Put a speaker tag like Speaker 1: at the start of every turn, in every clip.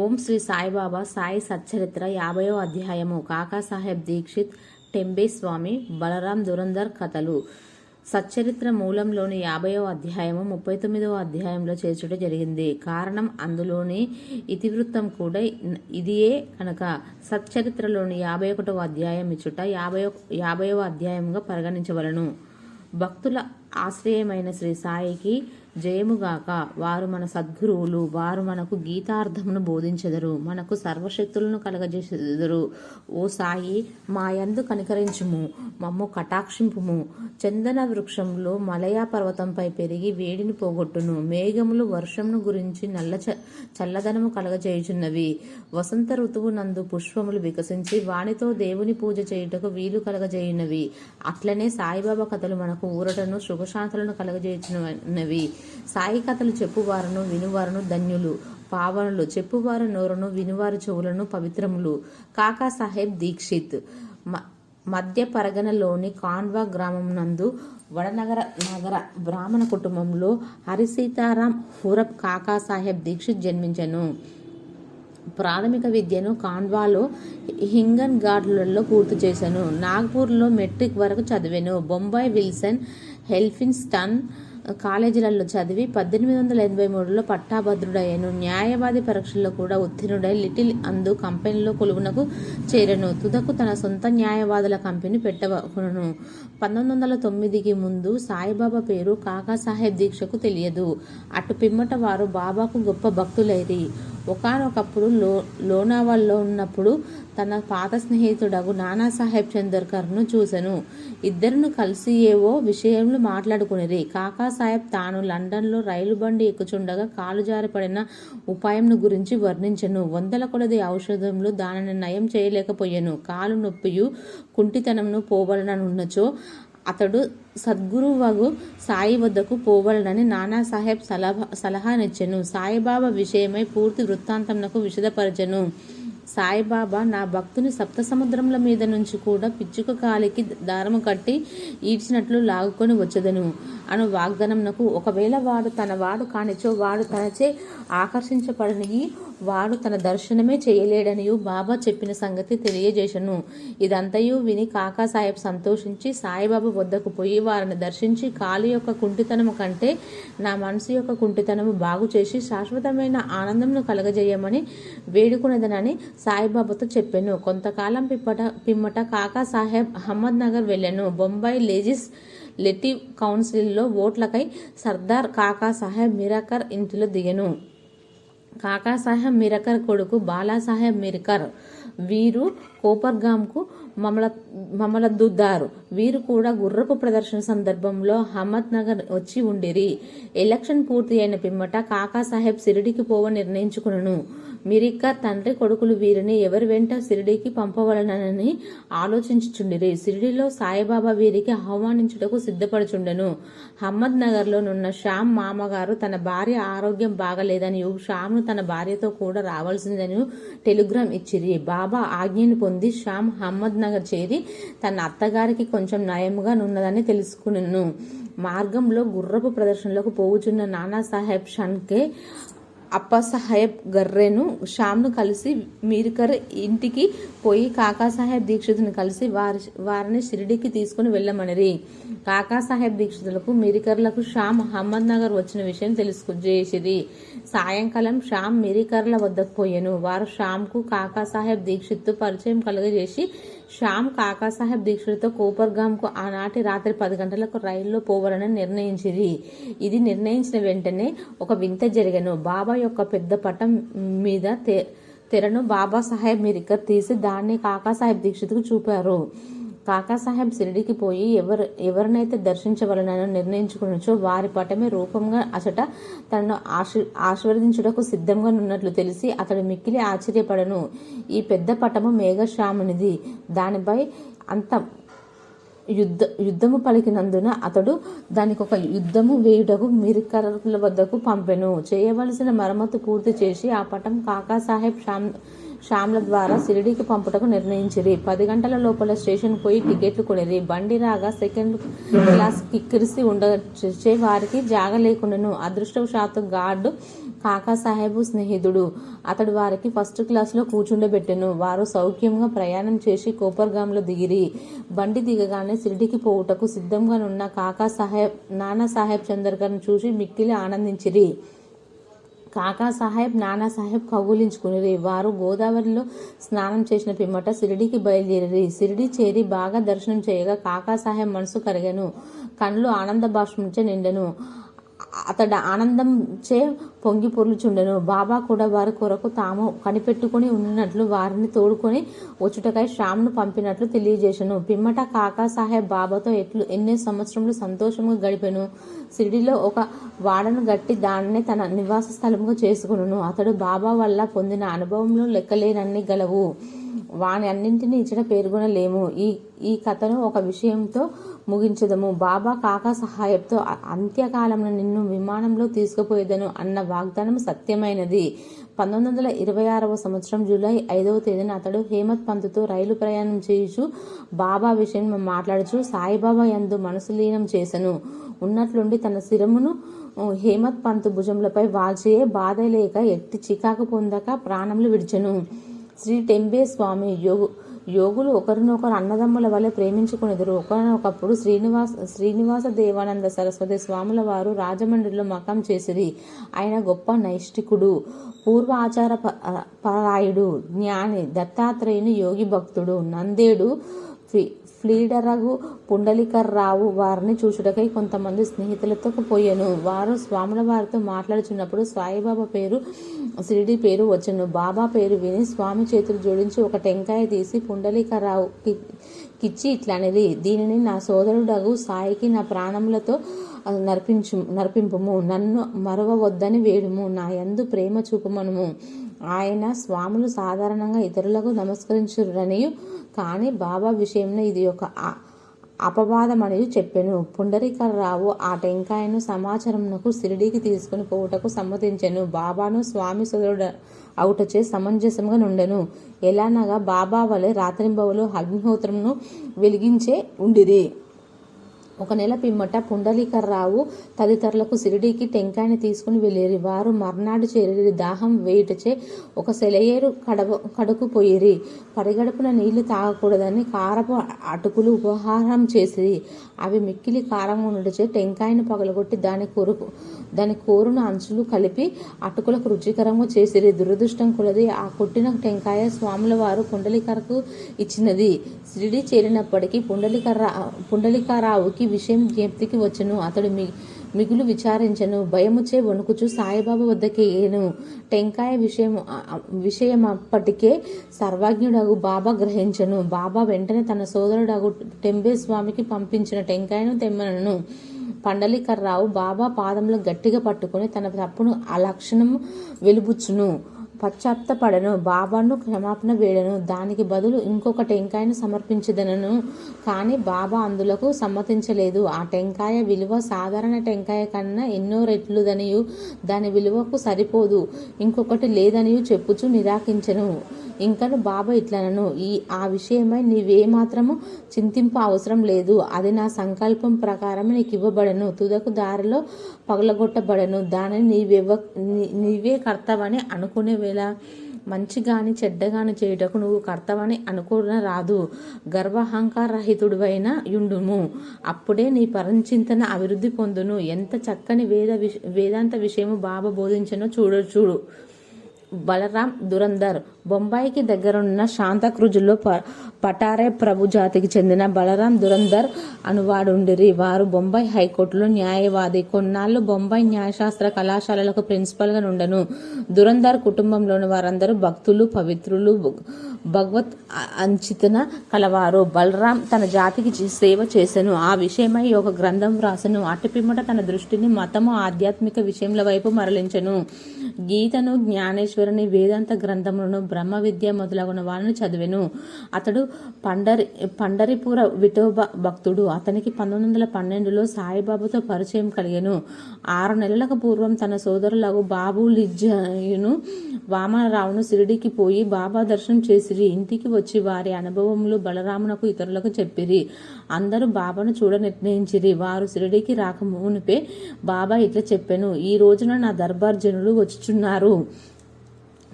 Speaker 1: ఓం శ్రీ సాయిబాబా సాయి సచ్చరిత్ర యాభయో అధ్యాయము. కాకాసాహెబ్ దీక్షిత్ టెంబే స్వామి బలరాం దురంధర్ కథలు. సచ్చరిత్ర మూలంలోని యాభయో అధ్యాయము ముప్పై తొమ్మిదవ అధ్యాయంలో చేర్చుట జరిగింది. కారణం అందులోని ఇతివృత్తం కూడా ఇదియే కనుక సచ్చరిత్రలోని యాభై ఒకటవ అధ్యాయం ఇచ్చుట యాభై యాభైవ అధ్యాయంగా పరిగణించవలను. భక్తుల ఆశ్రయమైన శ్రీ సాయికి జయముగాక వారు మన సద్గురువులు వారు మనకు గీతార్థమును బోధించెదరు మనకు సర్వశక్తులను కలగజేసెదరు. ఓ సాయి మా యందు కనికరించుము మమ్ము కటాక్షింపుము. చందన వృక్షంలో మలయా పర్వతంపై పెరిగి వేడిని పోగొట్టును. మేఘములు వర్షమును గురించి నల్ల చ చల్లదనము కలగజేయుచున్నవి. వసంత ఋతువు నందు పుష్పములు వికసించి వానితో దేవుని పూజ చేయుటకు వీలు కలగజేయునవి అట్లనే సాయిబాబా కథలు మనకు ఊరటను శుభశాంతులను కలగజేయుచున్నవి సాయి కథలు చెప్పువారును వినువారును ధన్యులు. పావనులు చెప్పువారు నోరును వినువారు చెవులను పవిత్రములు. కాకా సాహెబ్ దీక్షిత్. మ- మధ్య పరగణలోని కాన్వా గ్రామం నందు వడనగర నగర బ్రాహ్మణ కుటుంబంలో హరిసీతారాం హురప్ కాకా సాహెబ్ దీక్షిత్ జన్మించెను. ప్రాథమిక విద్యను కాన్వాలో హింగన్ గార్డులలో పూర్తి చేశాను నాగ్పూర్లో మెట్రిక్ వరకు చదివాను. బొంబాయి విల్సన్ హెల్ఫిన్స్టన్ కాలేజీలలో చదివి పద్దెనిమిది వందల ఎనభై మూడులో పట్టాభద్రుడయ్యాను. న్యాయవాది పరీక్షల్లో కూడా ఉత్తీర్ణుడై లిటిల్ అందు కంపెనీలో కొలువునకు చేరను. తుదకు తన సొంత న్యాయవాదుల కంపెనీ పెట్టవను పంతొమ్మిది వందల తొమ్మిదికి ముందు సాయిబాబా పేరు కాకాసాహెబ్ దీక్షకు తెలియదు. అటు పిమ్మట వారు బాబాకు గొప్ప భక్తులైరి. ఒకనొకప్పుడు లో లోనావాల్లో ఉన్నప్పుడు తన పాత స్నేహితుడగు నానాసాహెబ్ చందర్కర్ను చూశాను ఇద్దరును కలిసి ఏవో విషయంలో మాట్లాడుకునేది. కాకాసాహెబ్ తాను లండన్లో రైలు బండి ఎక్కుచుండగా కాలు జారిపడిన ఉపాయంను గురించి వర్ణించను. వందల కొలది ఔషధంలో దానిని నయం చేయలేకపోయాను. కాలు నొప్పియు కుంటితనంను పోవలననున్నచో అతడు సద్గురువగు సాయి వద్దకు పోవలనని నానాసాహెబ్ సలహా సలహానిచ్చెను సాయిబాబా విషయమై పూర్తి వృత్తాంతంనకు విషదపరచను సాయిబాబా నా భక్తుని సప్త సముద్రముల మీద నుంచి కూడా పిచ్చుక కాలికి దారము కట్టి ఈడ్చినట్లు లాగుకొని వచ్చదను. అను వాగ్దానంనకు ఒకవేళ వాడు తన వాడు కానిచో వాడు తనచే ఆకర్షించబడని వాడు తన దర్శనమే చేయలేడనియు బాబా చెప్పిన సంగతి తెలియజేశను. ఇదంతయు విని కాకాసాహెబ్ సంతోషించి సాయిబాబా వద్దకు పోయి వారిని దర్శించి కాలు యొక్క కుంటితనము కంటే నా మనసు యొక్క కుంటితనము బాగు చేసి శాశ్వతమైన ఆనందంను కలగజేయమని వేడుకునేదనని సాయిబాబాతో చెప్పాను. కొంతకాలం పిప్పట పిమ్మట కాకాసాహెబ్ అహ్మద్నగర్ అహ్మద్ నగర్ వెళ్ళాను. బొంబాయి లేజిస్ లెటివ్ కౌన్సిల్లో ఓట్లకై సర్దార్ కాకా సాహెబ్ మిరాకర్ ఇంటిలో దిగను. కాకాసాహెబ్ మిరకర్ కొడుకు బాలాసాహెబ్ మిరకర్. వీరు కోపర్గాంకు మమల మమలద్దుద్దారు. వీరు కూడా గుర్రపు ప్రదర్శన సందర్భంలో హమ్మద్ నగర్ వచ్చి ఉండిరి. ఎలక్షన్ పూర్తి అయిన పిమ్మట కాకాసాహెబ్ సిరిడికి పోవ నిర్ణయించుకును మిరిక్కర్ తండ్రి కొడుకులు వీరిని ఎవరి వెంట సిరిడికి పంపవలనని ఆలోచించుచుండిరి. సిరిడిలో సాయిబాబా వీరికి ఆహ్వానించుటకు సిద్ధపడుచుండెను. అహ్మద్ నగర్లో నున్న శ్యామ్ మామగారు తన భార్య ఆరోగ్యం బాగలేదని శ్యామ్ను తన భార్యతో కూడా రావాల్సిందని టెలిగ్రామ్ ఇచ్చిరి. బాబా ఆజ్ఞను పొంది శ్యామ్ అహ్మద్ నగర్ చేరి తన అత్తగారికి కొంచెం నయముగా నున్నదని తెలుసుకున్నాను మార్గంలో గుర్రపు ప్రదర్శనలకు పోవుచున్న నానాసాహెబ్ షన్కే అప్పసాహెబ్ గర్రెను శ్యామ్ను కలిసి మీరికర్ ఇంటికి పోయి కాకాసాహెబ్ దీక్షితుని కలిసి వారి వారిని షిరిడికి తీసుకుని వెళ్ళమనిరి. కాకాసాహెబ్ దీక్షితులకు మీరికర్లకు శ్యామ్ అహ్మద్ నగర్ వచ్చిన విషయం తెలుసుకు చేసిరి. సాయంకాలం శ్యామ్ మిరికర్ల వద్దకు పోయాను. వారు శ్యామ్కు కాకాసాహెబ్ దీక్షిత్తు పరిచయం కలుగజేసి శ్యామ్ కాకాసాహెబ్ దీక్షితుతో కోపర్గాంకు ఆనాటి రాత్రి పది గంటలకు రైల్లో పోవాలని నిర్ణయించింది ఇది నిర్ణయించిన వెంటనే ఒక వింత జరిగను. బాబా యొక్క పెద్ద పటం మీద తె తెరను బాబా సాహెబ్ మిరికర్ తీసి దాన్ని కాకాసాహెబ్ దీక్షిత్కు చూపారు. కాకాసాహెబ్ షిరిడికి పోయి ఎవరు ఎవరినైతే దర్శించవలనని నిర్ణయించుకునొచ్చో వారి పటమే రూపంగా అచట తనను ఆశీ ఆశీర్వదించుటకు సిద్ధంగా ఉన్నట్లు తెలిసి అతడు మిక్కిలి ఆశ్చర్యపడను. ఈ పెద్ద పటము మేఘశ్యామునిది. దానిపై అంత యుద్ధ యుద్ధము పలికినందున అతడు దానికి ఒక యుద్ధము వేయుటకు మిరికరుల వద్దకు పంపెను. చేయవలసిన మరమ్మతు పూర్తి చేసి ఆ పటం కాకాసాహెబ్ శ్యామ్ షామ్ల ద్వారా షిరిడీకి పంపుటకు నిర్ణయించిరి. పది గంటల లోపల స్టేషన్ పోయి టికెట్లు కొనిరి బండి రాగా సెకండ్ క్లాస్ కిక్కిరిసి ఉండచే వారికి జాగ లేకుండాను అదృష్టవశాత్తు గార్డు కాకా సాహెబు స్నేహితుడు. అతడు వారికి ఫస్ట్ క్లాస్లో కూర్చుండబెట్టెను. వారు సౌఖ్యంగా ప్రయాణం చేసి కోపర్గాంలో దిగిరి. బండి దిగగానే సిరిడికి పోవుటకు సిద్ధంగానున్న కాకా సాహెబ్ నానా సాహెబ్ చందర్కర్ను చూసి మిక్కిలి ఆనందించిరి. కాకా సాహెబ్ నానా సాహెబ్ కౌగులించుకునిరి వారు గోదావరిలో స్నానం చేసిన పిమ్మట సిరిడికి బయలుదేరి సిరిడి చేరి బాగా దర్శనం చేయగా కాకా సాహెబ్ మనసు కరిగెను. కళ్ళు ఆనంద బాష్పంచే నిండెను. అతడు ఆనందం చే పొంగి పొర్లుచుండెను. బాబా కూడా వారి కొరకు తాము కనిపెట్టుకుని ఉన్నట్లు వారిని తోడుకొని వచ్చుటకై శ్రామ్ను పంపినట్లు తెలియజేశాను. పిమ్మట కాకా సాహెబ్ బాబాతో ఎట్లు ఎన్నో సంవత్సరములు సంతోషంగా గడిపెను. సిరిడిలో ఒక వాడను గట్టి దానిని తన నివాస స్థలముగా చేసుకును అతడు బాబా వల్ల పొందిన అనుభవంలో లెక్కలేనన్ని గలవు. వాని అన్నింటినీ ఇచ్చట పేర్కొనలేము. ఈ ఈ కథను ఒక విషయంతో ముగించదము. బాబా కాకా సహాయంతో అంత్యకాలంలో నిన్ను విమానంలో తీసుకుపోయేదను అన్న వాగ్దానం సత్యమైనది. పంతొమ్మిది వందల ఇరవై ఆరవ సంవత్సరం జూలై ఐదవ తేదీన అతడు హేమత్ పంత్తో రైలు ప్రయాణం చేయుచు బాబా విషయం మాట్లాడుచు సాయిబాబా యందు మనసు లీనం చేసెను. ఉన్నట్లుండి తన శిరమును హేమత్ పంత్ భుజములపై వాల్చియే బాధ లేక ఎట్టి చికాకు పొందక ప్రాణములు విడిచెను. శ్రీ టెంబే స్వామి యోగు యోగులు ఒకరినొకరు అన్నదమ్ముల వలె ప్రేమించుకునేదురు. ఒకనొకప్పుడు శ్రీనివాస శ్రీనివాస దేవానంద సరస్వతి స్వాముల వారు రాజమండ్రిలో మకం చేసిరి. ఆయన గొప్ప నైష్ఠికుడు పూర్వ ఆచార ప- పరాయుడు జ్ఞాని దత్తాత్రేయుని యోగి భక్తుడు. నందేడు ఫ్లీడరగు పుండలికర్రావు వారిని చూచుటకై కొంతమంది స్నేహితులతో పోయాను వారు స్వాముల వారితో మాట్లాడుచున్నప్పుడు సాయిబాబా పేరు షిరిడి పేరు వచ్చను. బాబా పేరు విని స్వామి చేతులు జోడించి ఒక టెంకాయ తీసి పుండలికరావు కిచ్చి ఇట్లనేది దీనిని నా సోదరుడగు సాయికి నా ప్రాణములతో నర్పించు నర్పింపుము. నన్ను మరవవద్దని వేడుము. నా యందు ప్రేమ చూపమనుము. ఆయన స్వాములు సాధారణంగా ఇతరులకు నమస్కరించురనియు కానీ బాబా విషయంలో ఇది ఒక అపవాదమనేది అపవాదమనియు చెప్పెను. పుండరీకర్రావు ఆ టెంకాయను సమాచారంకు సిరిడికి తీసుకుని పోవుటకు సమ్మతించెను. బాబాను స్వామి సోదరుడు అవుటచే సమంజసంగా నుండెను. ఎలానగా బాబా వలె రాత్రింబవులు అగ్నిహోత్రంను వెలిగించే ఉండిరి. ఒక నెల పిమ్మట పుండలీకర్రావు తదితరులకు సిరిడికి టెంకాయని తీసుకుని వెళ్ళేరి. వారు మర్నాడు చేరి దాహం వేయుటచే ఒక సెలయేరు కడవ కడుకు పోయిరి. పరిగడుపున నీళ్ళు తాగకూడదని కారపు అటుకులు ఉపహారం చేసిరి. అవి మిక్కిలి కారం ఉండటచే టెంకాయను పగలగొట్టి దాని కూరకు దాని కోరును అంచులు కలిపి అటుకులకు రుచికరంగా చేసిరి. దురదృష్టం కులది ఆ కొట్టిన టెంకాయ స్వాముల వారు పుండలికరకు ఇచ్చినది. సిరిడి చేరినప్పటికీ పుండలికర్రా పుండలికారావుకి విషయం జ్ఞప్తికి వచ్చను. అతడు మి మిగులు విచారించను. భయముచే వణుకుచు సాయిబాబా వద్దకే ఏను. టెంకాయ విషయం విషయం అప్పటికే సర్వజ్ఞుడగు బాబా గ్రహించను. బాబా వెంటనే తన సోదరుడగు టెంబే స్వామికి పంపించిన టెంకాయను తెమ్మనను. పండలికర్రావు బాబా పాదంలో గట్టిగా పట్టుకుని తన తప్పును అలక్షణము వెలుబుచ్చును పశ్చాత్తపడను బాబాను క్షమాపణ వేడను దానికి బదులు ఇంకొక టెంకాయను సమర్పించదనను. కానీ బాబా అందులకు సమ్మతించలేదు. ఆ టెంకాయ విలువ సాధారణ టెంకాయ కన్నా ఎన్నో రెట్లుదనియు. దాని విలువకు సరిపోదు. ఇంకొకటి లేదనియు చెప్పుచు నిరాకించను. ఇంకను బాబా ఇట్లనను ఈ ఆ విషయమై నీవేమాత్రము చింతింపు అవసరం లేదు. అది నా సంకల్పం ప్రకారం నీకు ఇవ్వబడను తుదకు దారిలో పగలగొట్టబడను. దానిని నీవెవ నీవే కర్తవని అనుకునే వేళ మంచి గాని చెడ్డ గాని చేయుటకు నువ్వు కర్తవని అనుకున్న రాదు. గర్వహంకారహితుడువైన యుండుము. అప్పుడే నీ పరంచింతన అభివృద్ధి పొందును. ఎంత చక్కని వేద విష వేదాంత విషయము బాబా బోధించనో చూడు చూడు. బలరాం దురందర్ బొంబాయికి దగ్గరున్న శాంతక్రుజుల్లో ప పటారే ప్రభు జాతికి చెందిన బలరాం దురందర్ అనువాడుండిరి. వారు బొంబాయి హైకోర్టులో న్యాయవాది. కొన్నాళ్ళు బొంబాయి న్యాయశాస్త్ర కళాశాలలకు ప్రిన్సిపల్గా నుండను. దురందర్ కుటుంబంలోని వారందరూ భక్తులు పవిత్రులు భగవత్ అంచితన కలవారు. బలరాం తన జాతికి సేవ చేసెను. ఆ విషయమై ఒక గ్రంథం వ్రాసెను. అటుపిమ్మట తన దృష్టిని మతము ఆధ్యాత్మిక విషయముల వైపు మరలించెను. గీతను జ్ఞానేశ్వరుని వేదాంత గ్రంథములను బ్రహ్మ విద్య మొదలగున వాళ్ళను చదివెను. అతడు పండరి పండరిపుర విఠోబ భక్తుడు. అతనికి పంతొమ్మిది వందల పన్నెండులో సాయిబాబుతో పరిచయం కలిగెను. ఆరు నెలలకు పూర్వం తన సోదరులకు బాబు లిజ్జయును వామనరావును షిరిడికి పోయి బాబా దర్శనం చేసి చేసిరి ఇంటికి వచ్చి వారి అనుభవములు బలరామునకు ఇతరులకు చెప్పిరి. అందరూ బాబాను చూడ నిర్ణయించిరి. వారు షిరిడికి రాకమునిపే బాబా ఇట్లా చెప్పాను. ఈ రోజున నా దర్బార్ జనులు వచ్చుచున్నారు.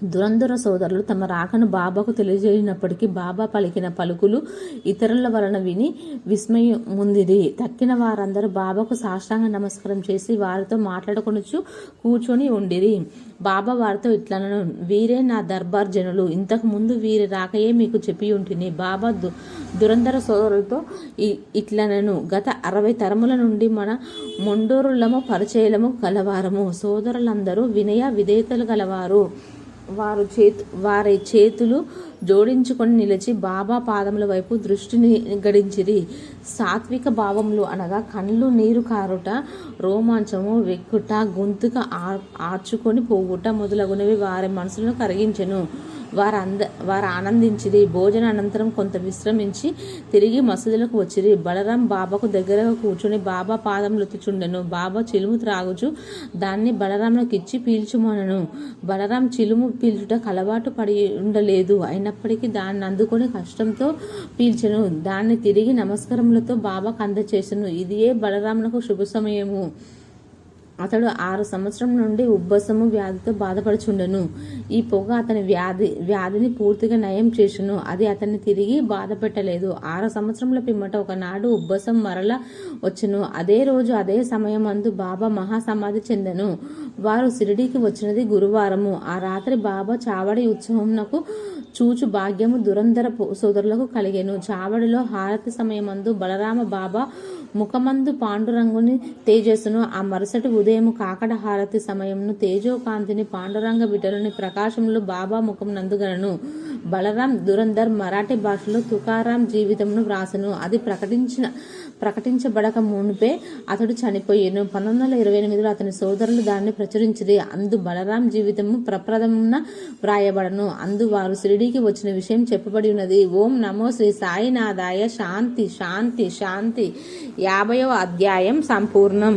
Speaker 1: దురంధర సోదరులు తమ రాకను బాబాకు తెలియజేయనప్పటికీ బాబా పలికిన పలుకులు ఇతరుల వలన విని విస్మయం ముందిది తక్కిన వారందరూ బాబాకు సాష్టాంగ నమస్కారం చేసి వారితో మాట్లాడుకొనుచు కూర్చొని ఉండిరి. బాబా వారితో ఇట్లనను వీరే నా దర్బార్ జనులు ఇంతకు ముందు వీరి రాకయే మీకు చెప్పి ఉంటిని బాబా దు దురంధర సోదరులతో ఇట్లనను గత అరవై తరముల నుండి మన మొండోరులము పరిచయలము కలవారము. సోదరులందరూ వినయ విధేయతలు గలవారు. వారు చేతు వారి చేతులు జోడించుకొని నిలిచి బాబా పాదముల వైపు దృష్టిని గడించిరి. సాత్విక భావములు అనగా కళ్ళు నీరు కారుట రోమాంచము వెక్కుట గొంతుక ఆర్చుకొని పోగుట మొదలగునవి వారి మనసులను కరిగించెను. వారు అంద వారు ఆనందించిరి. భోజన అనంతరం కొంత విశ్రమించి తిరిగి మసీదులకు వచ్చిరి. బలరాం బాబాకు దగ్గరగా కూర్చుని బాబా పాదం లొత్తుచుండెను బాబా చిలుము త్రాగుచు దాన్ని బలరాంకి ఇచ్చి పీల్చుమనను. బలరాం చిలుము పీల్చుట అలవాటు పడి ఉండలేదు. అయినప్పటికీ దాన్ని అందుకొని కష్టంతో పీల్చెను. దాన్ని తిరిగి నమస్కారములతో బాబాకు అందచేసెను. ఇదియే బలరామునకు శుభ సమయము. అతడు ఆరు సంవత్సరం నుండి ఉబ్బసము వ్యాధితో బాధపడుచుండెను. ఈ పొగ అతని వ్యాధి వ్యాధిని పూర్తిగా నయం చేసెను అది అతన్ని తిరిగి బాధ పెట్టలేదు ఆరు సంవత్సరముల పిమ్మట ఒకనాడు ఉబ్బసం మరల వచ్చును. అదే రోజు అదే సమయం అందు బాబా మహాసమాధి చెందెను. వారు షిరిడీకి వచ్చినది గురువారము. ఆ రాత్రి బాబా చావడి ఉత్సవంనకు చూచు భాగ్యము దురంధర సోదరులకు కలిగెను. చావడిలో హారతి సమయమందు బలరామ బాబా ముఖమందు పాండురంగుని తేజస్సును ఆ మరుసటి ఉదయం కాకడ హారతి సమయంను తేజోకాంతిని పాండురంగ బిడ్డలని ప్రకాశంలో బాబా ముఖం నందుగలను బలరాం దురంధర్ మరాఠీ భాషలో తుకారాం జీవితంను వ్రాసను. అది ప్రకటించిన ప్రకటించబడక మునిపే అతడు చనిపోయాను. పంతొమ్మిది వందల ఇరవై ఎనిమిదిలో అతని సోదరులు దాన్ని ప్రచురించిరి. అందు బలరాం జీవితము ప్రప్రథమున వ్రాయబడను. అందు వారు షిరిడీకి వచ్చిన విషయం చెప్పబడి ఉన్నది. ఓం నమో శ్రీ సాయినాథాయ. శాంతి శాంతి శాంతి. యాభైవ అధ్యాయం సంపూర్ణం.